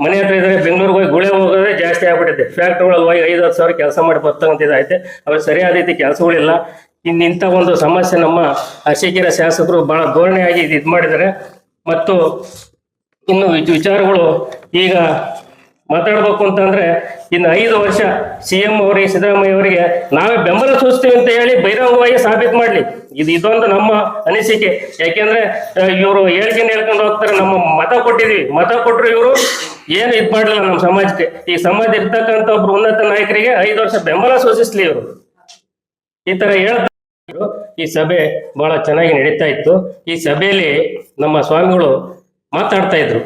ಮನೆ ಹತ್ರ ಇದ್ರೆ ಬೆಂಗಳೂರಿಗೆ ಹೋಗಿ ಗುಳೆ ಹೋಗೋದೇ ಜಾಸ್ತಿ ಆಗ್ಬಿಟ್ಟಿದೆ ಫ್ಯಾಕ್ಟ್ರಿಗಳಲ್ಲಿ ಹೋಗಿ ಐದು ಹತ್ತು ಸಾವಿರ ಕೆಲಸ ಮಾಡಿ ಬರ್ತಕ್ಕಂಥ ಇದಾಯ್ತೆ ಅವ್ರು ಸರಿಯಾದ ರೀತಿ ಕೆಲಸಗಳಿಲ್ಲ. ಇನ್ನು ಇಂಥ ಒಂದು ಸಮಸ್ಯೆ ನಮ್ಮ ಅರಸೀಕೆರೆ ಶಾಸಕರು ಬಹಳ ಧೋರಣೆಯಾಗಿ ಇದು ಮಾಡಿದ್ದಾರೆ. ಮತ್ತು ಇನ್ನು ವಿಚ- ವಿಚಾರಗಳು ಈಗ ಮಾತಾಡ್ಬೇಕು ಅಂತಂದ್ರೆ ಇನ್ನು ಐದು ವರ್ಷ ಸಿ ಎಂ ಅವರಿಗೆ, ಸಿದ್ದರಾಮಯ್ಯ ಅವರಿಗೆ ನಾವೇ ಬೆಂಬಲ ಸೂಚಿಸ್ತೀವಿ ಅಂತ ಹೇಳಿ ಬಹಿರಂಗವಾಗಿ ಸಾಬೀತು ಮಾಡ್ಲಿ. ಇದು ಇದೊಂದು ನಮ್ಮ ಅನಿಸಿಕೆ. ಯಾಕೆಂದ್ರೆ ಇವರು ಹೇಳ್ಕೊಂಡು ಹೇಳ್ಕೊಂಡು ಹೋಗ್ತಾರೆ, ನಮ್ಮ ಮತ ಕೊಟ್ಟಿದ್ವಿ. ಮತ ಕೊಟ್ಟರು ಇವರು ಏನು ಇದು ಮಾಡಲಿಲ್ಲ ನಮ್ಮ ಸಮಾಜಕ್ಕೆ. ಈ ಸಮಾಜ ಇರ್ತಕ್ಕಂಥ ಒಬ್ರು ಉನ್ನತ ನಾಯಕರಿಗೆ ಐದು ವರ್ಷ ಬೆಂಬಲ ಸೂಚಿಸ್ಲಿ ಇವರು. ಈ ತರ ಹೇಳ್ತಾ ಈ ಸಭೆ ಬಹಳ ಚೆನ್ನಾಗಿ ನಡೀತಾ ಇತ್ತು. ಈ ಸಭೆಯಲ್ಲಿ ನಮ್ಮ ಸ್ವಾಮಿಗಳು ಮಾತಾಡ್ತಾ ಇದ್ರು.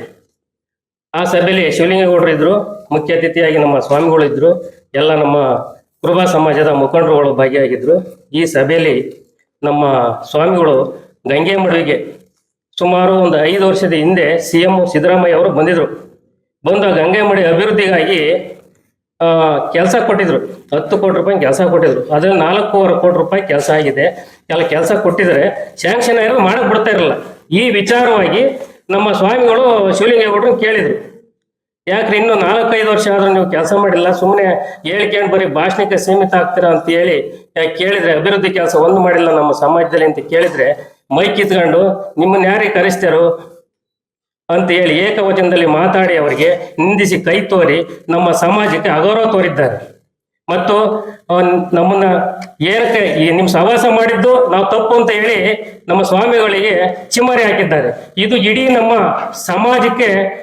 ಆ ಸಭೆಯಲ್ಲಿ ಶಿವಲಿಂಗೇಗೌಡರು ಇದ್ರು, ಮುಖ್ಯ ಅತಿಥಿಯಾಗಿ ನಮ್ಮ ಸ್ವಾಮಿಗಳು ಇದ್ರು, ಎಲ್ಲ ನಮ್ಮ ಕುರುಬ ಸಮಾಜದ ಮುಖಂಡರುಗಳು ಭಾಗಿಯಾಗಿದ್ರು. ಈ ಸಭೆಯಲ್ಲಿ ನಮ್ಮ ಸ್ವಾಮಿಗಳು ಗಂಗೆ ಮಡುವಿಗೆ ಸುಮಾರು ಒಂದು ಐದು ವರ್ಷದ ಹಿಂದೆ ಸಿ ಎಂ ಸಿದ್ದರಾಮಯ್ಯ ಅವರು ಬಂದಿದ್ರು. ಬಂದು ಗಂಗೆ ಮಡಿ ಅಭಿವೃದ್ಧಿಗಾಗಿ ಕೆಲಸ ಕೊಟ್ಟಿದ್ರು. ಹತ್ತು ಕೋಟಿ ರೂಪಾಯಿ ಕೆಲಸ ಕೊಟ್ಟಿದ್ರು. ಅದ್ರಲ್ಲಿ ನಾಲ್ಕೂವರೆ ಕೋಟಿ ರೂಪಾಯಿ ಕೆಲಸ ಆಗಿದೆ. ಎಲ್ಲ ಕೆಲಸ ಕೊಟ್ಟಿದ್ರೆ ಶಾಂಕ್ಷನ್ ಆಗಿರೋದು ಮಾಡಕ್ ಬಿಡ್ತಾ ಇರಲಿಲ್ಲ ಈ ವಿಚಾರವಾಗಿ ನಮ್ಮ ಸ್ವಾಮಿಗಳು ಶಿವಲಿಂಗೇಗೌಡರು ಕೇಳಿದ್ರು. ಯಾಕ್ರಿ ಇನ್ನು ನಾಲ್ಕೈದು ವರ್ಷ ಆದ್ರೂ ನೀವು ಕೆಲಸ ಮಾಡಿಲ್ಲ ಸುಮ್ಮನೆ ಹೇಳ್ಕೊಂಡು ಬರೀ ಭಾಷಣಕ್ಕೆ ಸೀಮಿತ ಆಗ್ತೀರಾ ಅಂತ ಹೇಳಿ ಕೇಳಿದ್ರೆ, ಅಭಿವೃದ್ಧಿ ಕೆಲಸ ಒಂದು ಮಾಡಿಲ್ಲ ನಮ್ಮ ಸಮಾಜದಲ್ಲಿ ಅಂತ ಕೇಳಿದ್ರೆ, ಮೈ ಕಿತ್ಕೊಂಡು ನಿಮ್ಮನ್ನ ಯಾರಿಗೆ ಕರೆಸ್ತಾರೋ ಅಂತ ಹೇಳಿ ಏಕವಚನದಲ್ಲಿ ಮಾತಾಡಿ ಅವರಿಗೆ, ನಿಂದಿಸಿ ಕೈ ತೋರಿ ನಮ್ಮ ಸಮಾಜಕ್ಕೆ ಅಗೌರವ ತೋರಿದ್ದಾರೆ. ಮತ್ತು ನಮ್ಮನ್ನ ಏನಕ್ಕೆ ನಿಮ್ ಸಹವಾಸ ಮಾಡಿದ್ದು ನಾವು ತಪ್ಪು ಅಂತ ಹೇಳಿ ನಮ್ಮ ಸ್ವಾಮಿಗಳಿಗೆ ಚಿಮ್ಮರಿ ಹಾಕಿದ್ದಾರೆ. ಇದು ಇಡೀ ನಮ್ಮ ಸಮಾಜಕ್ಕೆ